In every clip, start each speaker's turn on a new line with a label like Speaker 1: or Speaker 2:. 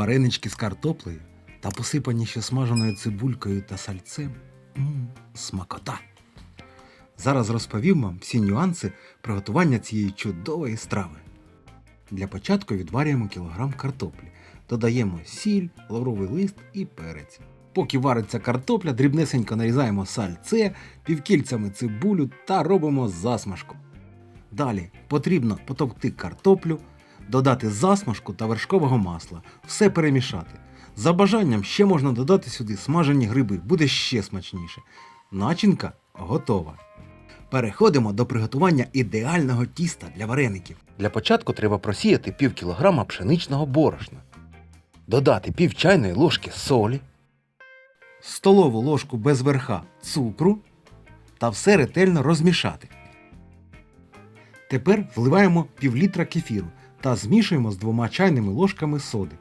Speaker 1: Варенички з картоплею та посипані ще смаженою цибулькою та сальцем. Мм, смакота. Зараз розповім вам всі нюанси приготування цієї чудової страви. Для початку відварюємо кілограм картоплі, додаємо сіль, лавровий лист і перець. Поки вариться картопля, дрібнесенько нарізаємо сальце, півкільцями цибулю та робимо засмажку. Далі потрібно потовкти картоплю, додати засмажку та вершкового масла, все перемішати. За бажанням ще можна додати сюди смажені гриби, буде ще смачніше. Начинка готова. Переходимо до приготування ідеального тіста для вареників. Для початку треба просіяти пів кілограма пшеничного борошна, додати пів чайної ложки солі, столову ложку без верха цукру та все ретельно розмішати. Тепер вливаємо пів літра кефіру та змішуємо з двома чайними ложками соди.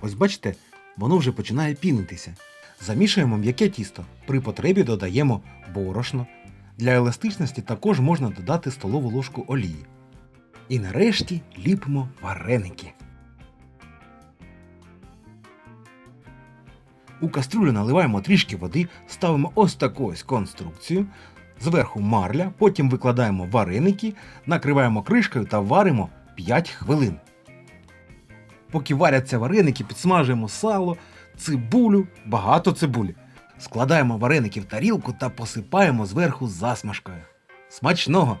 Speaker 1: Ось бачите, воно вже починає пінитися. Замішуємо м'яке тісто. При потребі додаємо борошно. Для еластичності також можна додати столову ложку олії. І нарешті ліпимо вареники. У кастрюлю наливаємо трішки води, ставимо ось таку ось конструкцію. Зверху марля, потім викладаємо вареники, накриваємо кришкою та варимо 5 хвилин. Поки варяться вареники, підсмажуємо сало, цибулю, багато цибулі. Складаємо вареники в тарілку та посипаємо зверху засмажкою. Смачного!